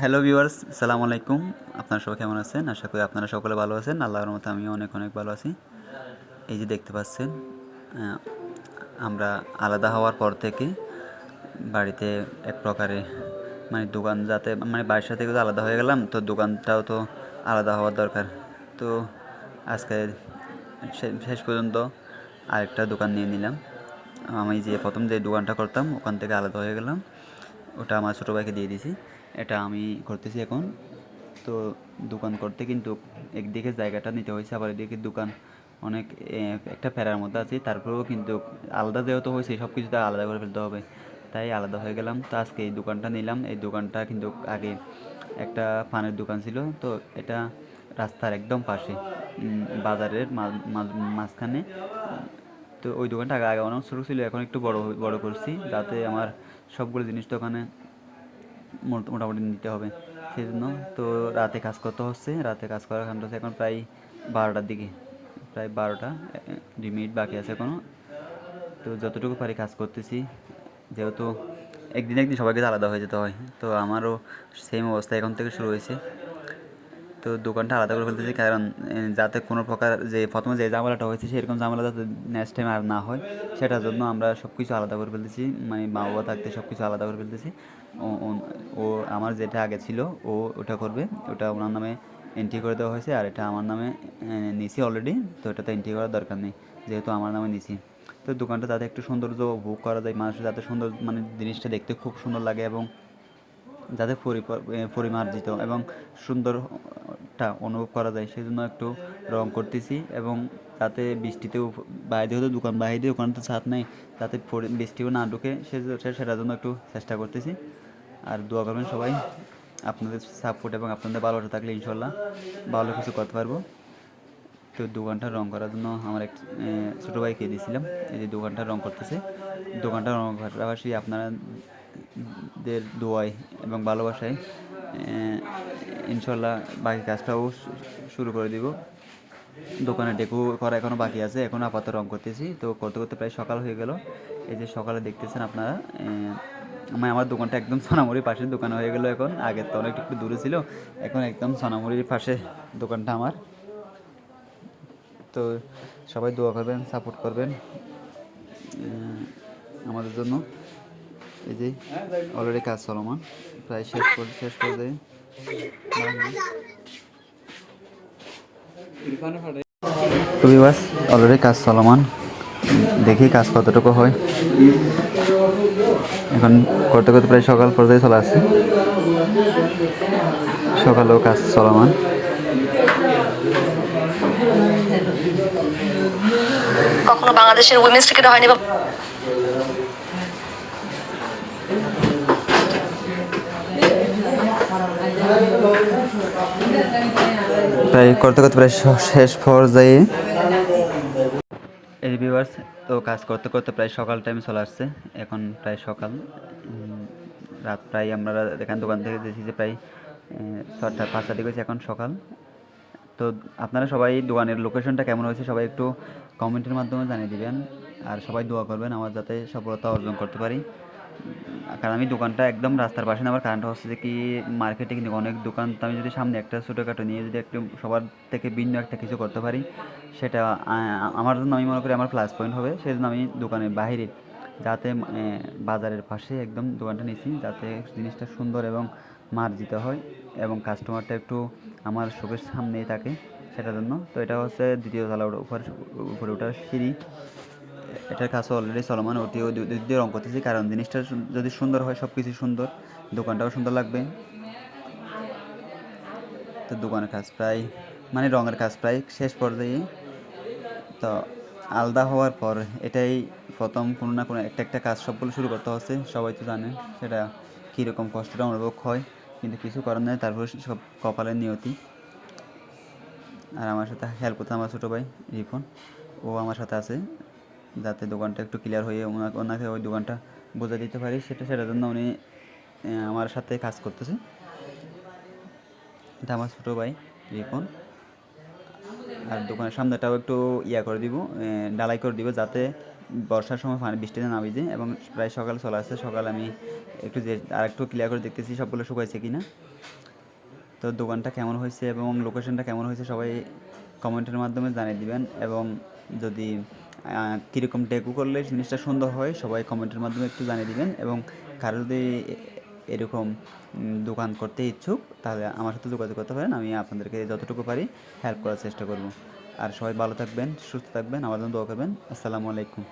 Hello viewers সালাম আলাইকুম। আপনারা সবাই কেমন আছেন? আশা করি আপনারা সকলে ভালো আছেন। আল্লাহর মতো আমিও অনেক অনেক ভালো আছি। এই যে দেখতে পাচ্ছেন আমরা আলাদা হওয়ার পর থেকে বাড়িতে এক প্রকারে মানে দোকান যাতে মানে বাড়ির সাথে তো আলাদা হয়ে গেলাম, তো দোকানটাও তো আলাদা হওয়ার দরকার। তো আজকে শেষ পর্যন্ত আরেকটা দোকান নিয়ে নিলাম। আমি যে প্রথম যে দোকানটা করতাম, ওখান থেকে আলাদা হয়ে গেলাম। ওটা আমার ছোটো ভাইকে দিয়ে দিয়েছি। এটা আমি করতেছি এখন। তো দোকান করতে কিন্তু একদিকে জায়গাটা নিতে হয়েছে, আবার এদিকে দোকান অনেক একটা ফেরার মধ্যে আছি। তারপরেও কিন্তু আলাদা যেহেতু হয়েছে সব কিছুতে আলাদা করে ফেলতে হবে। তাই আলাদা হয়ে গেলাম। তো আজকে এই দোকানটা নিলাম। এই দোকানটা কিন্তু আগে একটা পানের দোকান ছিল। তো এটা রাস্তার একদম পাশে বাজারের মাঝখানে। তো ওই দোকানটা আগে আগে অনেক ছোটো ছিল, এখন একটু বড় বড় করছি। যাতে আমার সবগুলো জিনিস মোট- মোটামুটি নিতে হবে। সেই জন্য তো রাতে কাজ করতে হচ্ছে। রাতে কাজ করার কারণ হচ্ছে এখন প্রায় বারোটার দিকে। প্রায় বারোটা, দুই মিনিট বাকি আছে এখনও তো যতটুকু পারি কাজ করতেছি। যেহেতু একদিন একদিন সবাইকে আলাদা হয়ে যেতে হয়, তো আমারও সেম অবস্থা এখন থেকে শুরু হয়েছে। তো দোকানটা আলাদা করে ফেলতেছি, কারণ যাতে কোনো প্রকার যে প্রথমে যে ঝামেলাটা হয়েছে সেরকম ঝামেলা যাতে নেক্সট টাইম আর না হয়, সেটার জন্য আমরা সব কিছু আলাদা করে ফেলতেছি মানে মা বাবা থাকতে সব কিছু আলাদা করে ফেলতেছি। ও- আমার যেটা আগে ছিল, ও ওটা করবে, ওটা ওনার নামে এন্ট্রি করে দেওয়া হয়েছে, আর এটা আমার নামে নিছি অলরেডি তো এটাতে এন্ট্রি করার দরকার নেই, যেহেতু আমার নামে নিছি। তো দোকানটা যাতে একটু সৌন্দর্য উপভোগ করা যায়, মানুষের যাতে সুন্দর মানে জিনিসটা দেখতে খুব সুন্দর লাগে এবং যাতে পরিমার্জিত এবং সুন্দরটা অনুভব করা যায় সেই জন্য একটু রং করতেছি এবং তাতে বৃষ্টিতেও বাইরে হতে দোকান বাইরে ওখানে তো ছাদ নেই, তাতে বৃষ্টিও না ঢুকে সে- সেটার জন্য একটু চেষ্টা করতেছি। আর দোয়া করবেন সবাই, আপনাদের সাপোর্ট এবং আপনাদের ভালোবাসা থাকলে ইনশাল্লাহ ভালো কিছু করতে পারব। তো দোকানটা রং করার জন্য আমার এক ছোটো ভাইকে দিয়েছিলাম। এই যে দোকানটা রং করতেছে। দোকানটা রং পাশাপাশি আপনাদের দোয়ায় এবং ভালোবাসায় ইনশাল্লাহ বাকি কাজটাও শুরু করে দিব। দোকানে ডেকো করা এখনও বাকি আছে। এখন আপাতত রং করতেছি। তো করতে করতে প্রায় সকাল হয়ে গেল। এই যে সকালে দেখতেছেন আপনারা আমি আমার দোকানটা একদম সোনামুড়ির পাশে দোকান হয়ে গেল এখন। আগে তো অনেক একটু দূরে ছিল। এখন একদম সোনামুড়ির পাশে দোকানটা আমার। তো সবাই দোয়া করবেন সাপোর্ট করবেন আমাদের জন্য। এই যে অলরেডি কাজ চলমান, প্রায় শেষ করে শেষ পর্যায়ে। তো বিবাস অলরেডি কাজ চলমান। দেখি কাজ কতটুকু হয়। এখন করতে করতে প্রায় সকাল পর্যায়ে চলে আসছে। সকালেও কাজ চলমান। কখনো বাংলাদেশের উইমেন্স ক্রিকেট হয়নি বা প্রায় করতে করতে প্রায় শেষ পর্যায়ে। এই ভিউয়ার্স তো কাজ করতে করতে প্রায় সকাল টাইম চলে আসছে। এখন প্রায় সকাল। রাত প্রায় আমরা এখান দোকান থেকে দেখি যে প্রায় ছটা পাঁচটা দিকে এখন সকাল। তো আপনারা সবাই দোকানের লোকেশনটা কেমন হয়েছে সবাই একটু কমেন্টের মাধ্যমে জানিয়ে দিবেন। আর সবাই দোয়া করবেন আমার যাতে সফলতা অর্জন করতে পারি। কারণ আমি দোকানটা একদম রাস্তার পাশে না আমার কারণটা হচ্ছে যে কি মার্কেটে কিন্তু অনেক দোকান। তো আমি যদি সামনে একটা ছোটোখাটো নিয়ে যদি একটু সবার থেকে ভিন্ন একটা কিছু করতে পারি সেটা আমার জন্য আমি মনে করি আমার প্লাস পয়েন্ট হবে। সেই জন্য আমি দোকানের বাইরে যাতে এ, বাজারের পাশে একদম দোকানটা নিয়েছি যাতে জিনিসটা সুন্দর এবং মার্জিত হয় এবং কাস্টমারটা একটু আমার চোখের সামনেই থাকে সেটার জন্য। তো এটা হচ্ছে দ্বিতীয় তলা উপরে উপরে ওঠার সিঁড়ি। এটার কাছে অলরেডি চলমান। ওটিও দ্বিতীয় রং করতেছি। কারণ জিনিসটা যদি সুন্দর হয় সব কিছু সুন্দর। দোকানটাও সুন্দর লাগবে। তো দোকানের কাজ প্রায় মানে রঙের কাজ প্রায় শেষ পর্যায়ে। তো আলাদা হওয়ার পর এটাই প্রথম কোনো না কোনো একটা একটা কাজ সবগুলো শুরু করতে হচ্ছে। সবাই তো জানে সেটা কীরকম কষ্টটা অনুভব হয়। কিন্তু কিছু করার নেই, তারপর সব কপালের নিয়তি। আর আমার সাথে হেল্প করতে আমার ছোটো ভাই রিপন, ও আমার সাথে আছে। যাতে দোকানটা একটু ক্লিয়ার হয়ে ওনাকে ওনাকে ওই দোকানটা বুঝে দিতে পারি, সেটা, সেটার জন্য উনি আমার সাথে কাজ করতেছে। এটা আমার ছোটো ভাই রিপন। আর দোকানের সামনেটাও একটু ইয়া করে দিব ডালাই করে দিব, যাতে বর্ষার সময় পানি বৃষ্টিতে না ভিজে এবং প্রায় সকাল চলে আসছে, সকালে আমি একটু আর একটু ক্লিয়ার করে দেখতেছি সবগুলো শুকাইছে কি না তো দোকানটা কেমন হয়েছে এবং লোকেশনটা কেমন হয়েছে সবাই কমেন্টের মাধ্যমে জানিয়ে দিবেন এবং যদি কীরকম ডেকু করলে জিনিসটা সুন্দর হয়, সবাই কমেন্টের মাধ্যমে একটু জানিয়ে দিবেন এবং কারও যদি এরকম দোকান করতে ইচ্ছুক, তাহলে আমার সাথে যোগাযোগ করতে পারেন, আমি আপনাদেরকে যতটুকু পারি হেল্প করার চেষ্টা করব। আর সবাই ভালো থাকবেন, সুস্থ থাকবেন, আমার জন্য দোয়া করবেন, আসসালামু আলাইকুম।